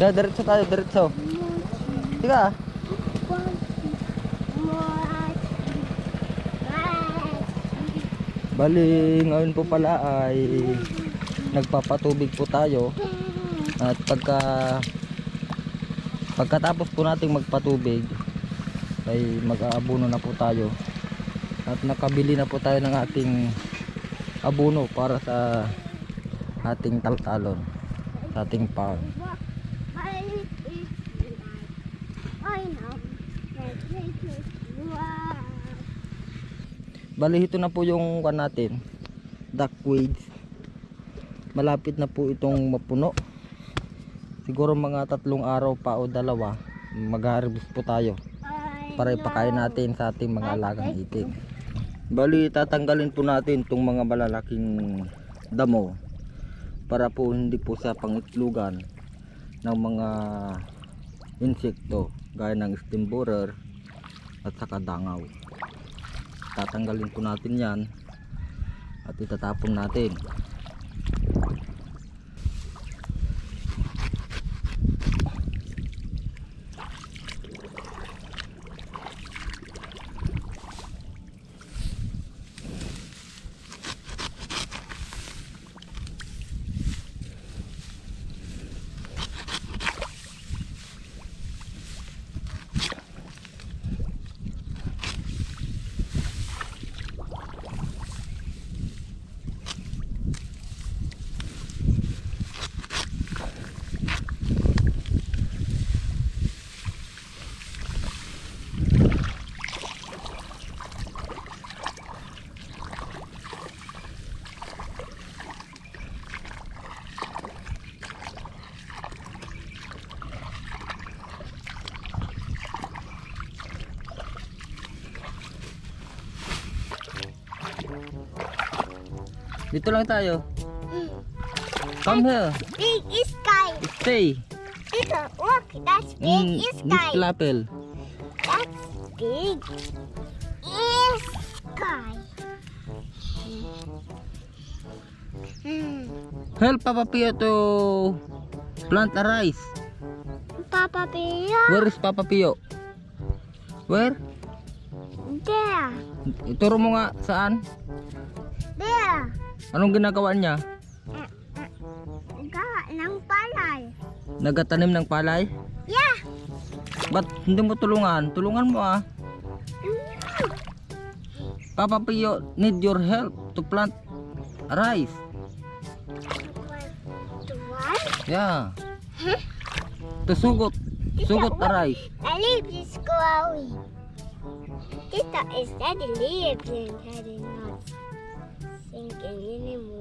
Na, diretso tayo, diretso. Tiga. Bali, ngayon po pala ay nagpapatubig po tayo. At pagka pagkatapos po nating magpatubig ay mag-aabuno na po tayo. At nakabili na po tayo ng ating abuno para sa ating taltalon, sa ating farm. Bali ito na po yung kan natin. Duckweeds. Malapit na po itong mapuno. Siguro mga tatlong araw pa o dalawa mag-harvest po tayo para ipakain natin sa ating mga alagang itik. Bali tatanggalin po natin itong mga malalaking damo para po hindi po sa pangitlugan ng mga insekto gaya ng steam borer at saka dangaw. Tatanggalin po natin yan at itatapon natin dito lang tayo come here Big sky. stay a, look, that's Mm, big Miss sky. Lapel That's big sky. Hmm. help Papa Pio to plant a rice Papa Pia. where is Papa Pio where There. ituro mo nga saan There. Anong ginagawa niya? Gawa ng palay. nagatanim ng palay? Yeah. ba't hindi mo tulungan? Tulungan mo ah. Papa Pio need your help to plant rice. The one? yeah. To sugot. Sugot a rice. The leaves is growing. Tita is that the leaves and that is not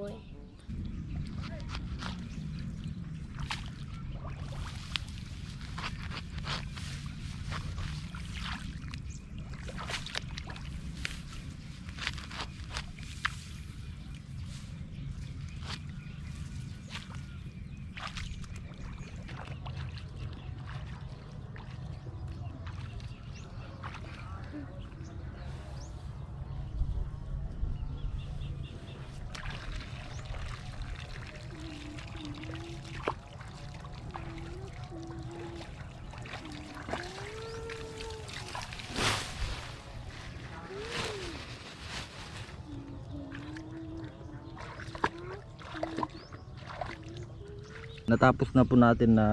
natapos na po natin na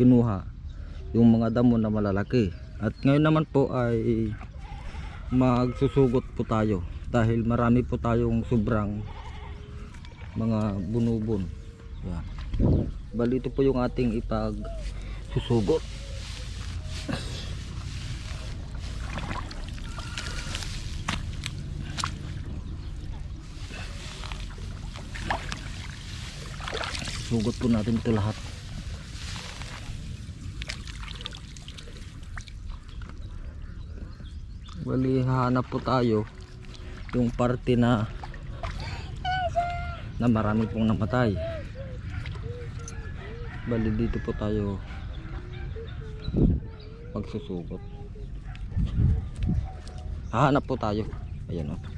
kinuha yung mga damo na malalaki. At ngayon naman po ay magsusugot po tayo dahil marami po tayong sobrang mga bunubon yan. Bali ito po yung ating ipag susugot sugot po natin ito lahat Bali, hahanap po tayo yung parte na na marami pong namatay. Bali, dito po tayo magsusugot. Hahanap po tayo. Ayan o.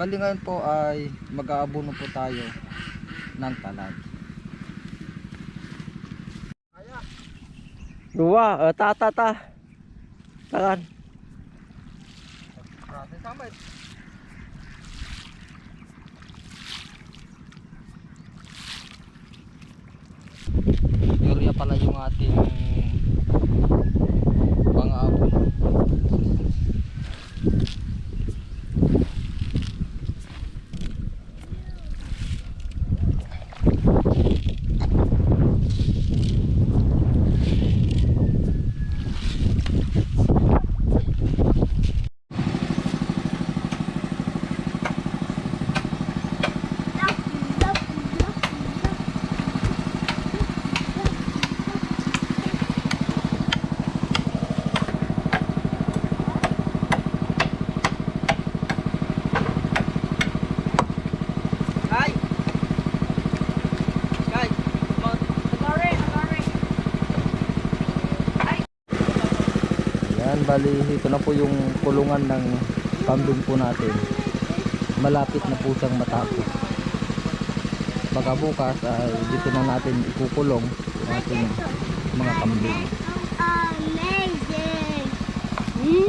Bali ngayon po ay mag-aabono po tayo ng talad. Dua, uh, ta ta ta. Takan. Area pala yung ating Yan, bali ito na po yung kulungan ng kambing po natin. Malapit na po siyang matapos. Baka bukas ay dito na natin ikukulong ang ating mga kambing. Amazing. Hmm?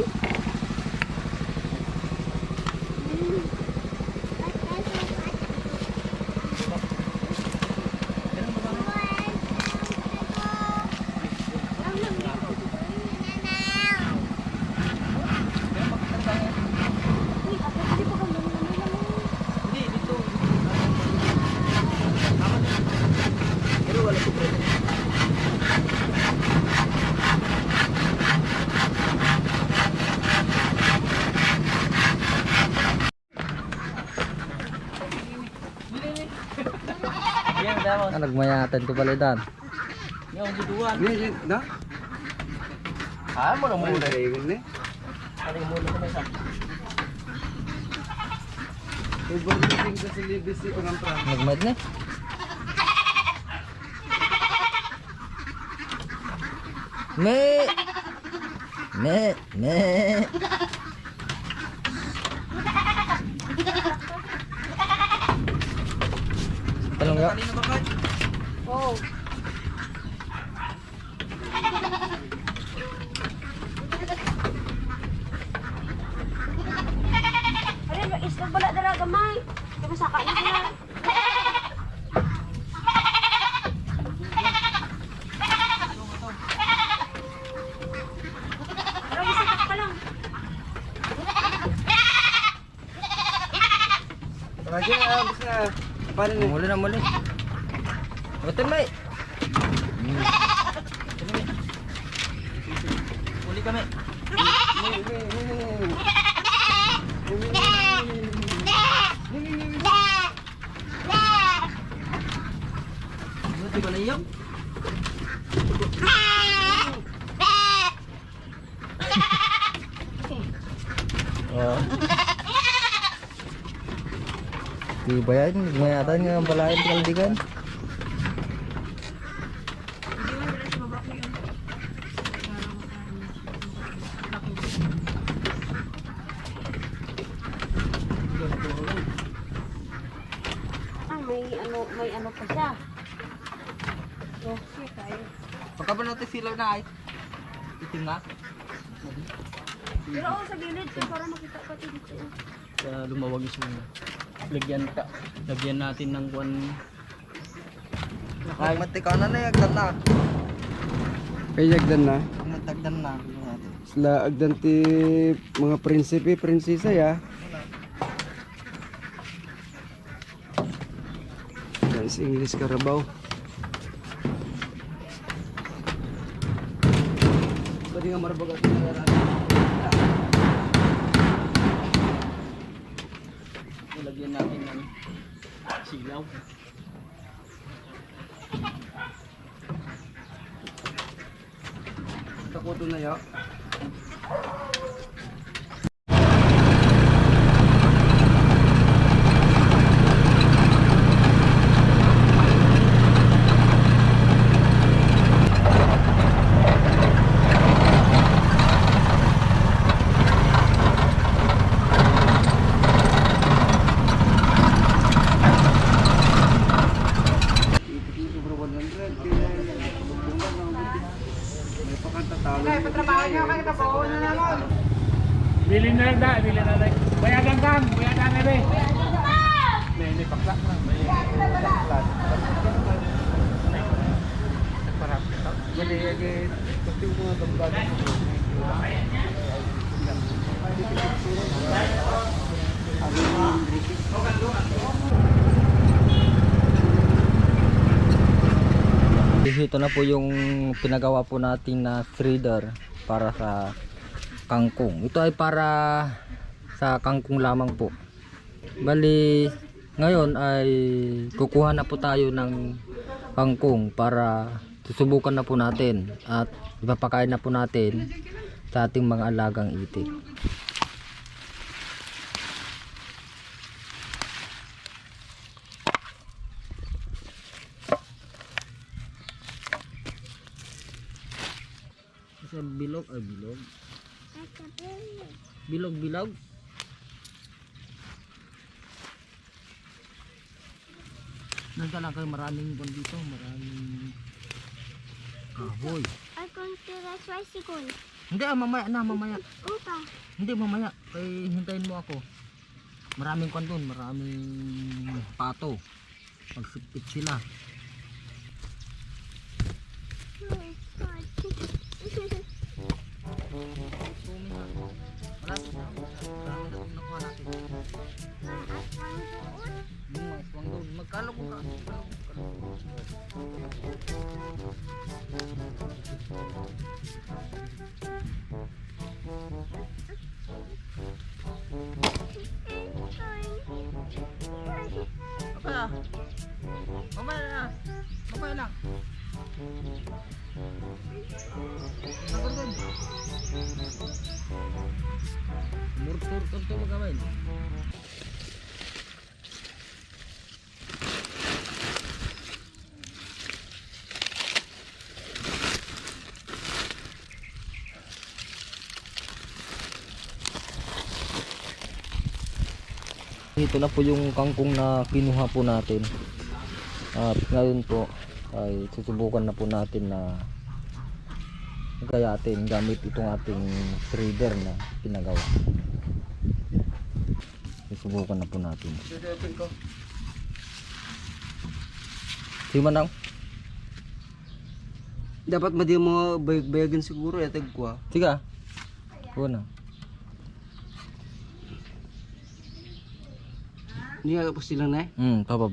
Ah, nagmayatan ko pala dan. Ni da? Ah, mo na Mo na rin ni. Iba't ko sa libis ko ng pra. Nagmayat na. Me. Me. Me. Talong ya. Oh. Ba isla bala dara gamay? Kaya saka na sila. Lagi na abis na. Paano ni? Muli na muli. Betul, Mai. Muli kami. Di ba naiyak? Oh. Di ba yan? Mayatan nga ang balayan kaldigan. Ah, may ano, may ano pa siya. Okay, tayo. Pagka ba natin silaw na ay? Itim na? Pero ako sa gilid, so para makita pa dito. Kaya lumawag yung lagyan ka. Lagyan natin ng kuan Ay, matikaw na na yung agdan na. Kaya agdan na. Matagdan na. Sila agdan ti mga prinsipe, prinsesa ya. Si English Carabao. Tadi nga marbagat na nararami. Lagyan natin ng silaw. Takoto na ya. May pakanta talo. Bilin na lang da, bilin na lang. Bayagan kang, bayagan na rin. May may pakla na, may pakla. Parang Kasi mga gambar. Ito na po yung pinagawa po natin na threader para sa kangkong. Ito ay para sa kangkong lamang po. Bali, ngayon ay kukuha na po tayo ng kangkong para susubukan na po natin at ipapakain na po natin sa ating mga alagang itik. Sa bilog ay bilog. Bilog bilog. Nanda lang kayo maraming dito, maraming kahoy. I going to the tricycle. Hindi ah, mamaya na, mamaya. Upa. Hindi mamaya, kay hintayin mo ako. Maraming kwan doon, maraming pato. Pagsipit sila. Mga aswang doon. Magkano kung ka? Kaya, mamaya na. Mamaya lang. Nagod doon. Murtur kan Ito na po yung kangkong na kinuha po natin. At ngayon po ay susubukan na po natin na gayatin gamit itong ating threader na pinagawa. Susubukan na po natin. Sige manang. Dapat madi mo bayag-bayagan siguro ya tagkwa. Sige. ah. Ni nga pa sila na eh. Hmm, tama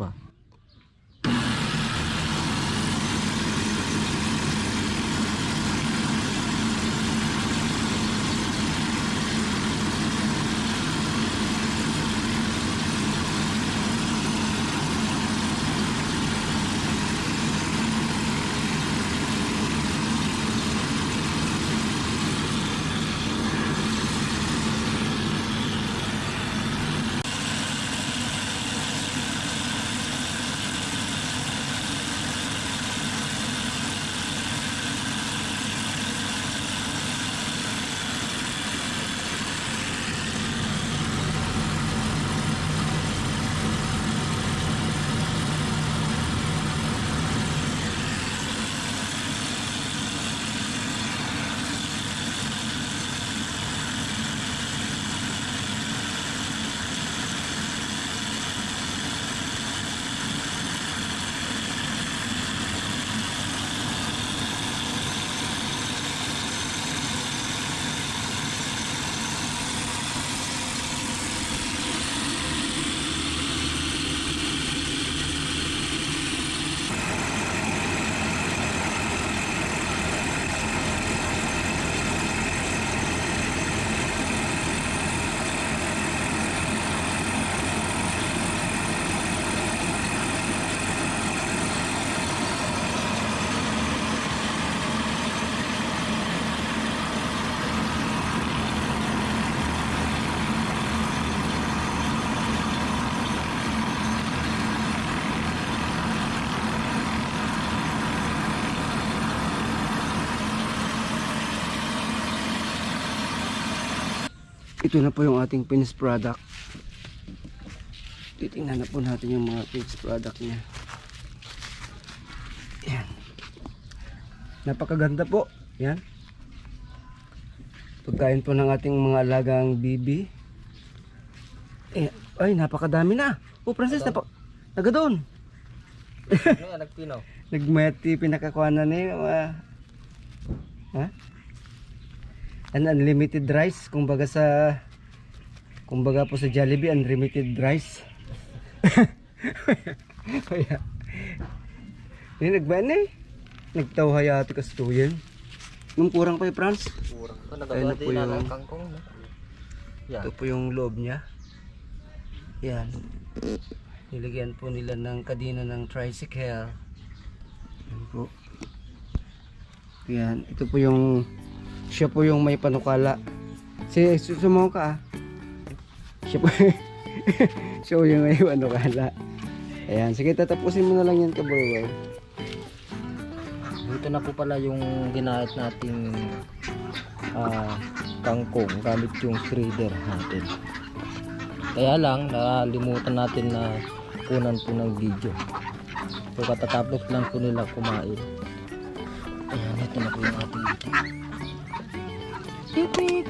ito na po yung ating finished product. Titingnan na po natin yung mga finished product niya. Yan. Napakaganda po. Yan. Pagkain po ng ating mga alagang bibi. Eh, ay, napakadami na. Oh, Francis, napa naga doon. Ano yan, nagpinaw? Nagmati pinakakuha na ni uh, ha? An unlimited rice kumbaga sa kumbaga po sa Jollibee unlimited rice. Kaya Ni nagban eh. Nagtawhay ate kastuyan. Nung kurang pa eh, Franz. Kurang pa, Ayun na yung- ng kangkong. No? Yan. Ito po yung loob niya. Yan. Nilagyan po nila ng kadina ng tricycle. Yan po. Yan. Ito po yung siya po yung may panukala. Si susumo ka ah. Siya po siya po yung may panukala. Ayan. Sige, tatapusin mo na lang yan kaboy. Dito na po pala yung ginahit nating ah, kangkong gamit yung shredder natin. Kaya lang, nakalimutan natin na kunan po ng video. So katatapos lang po nila kumain. Ayan, ito na po yung ating ito. Pipit!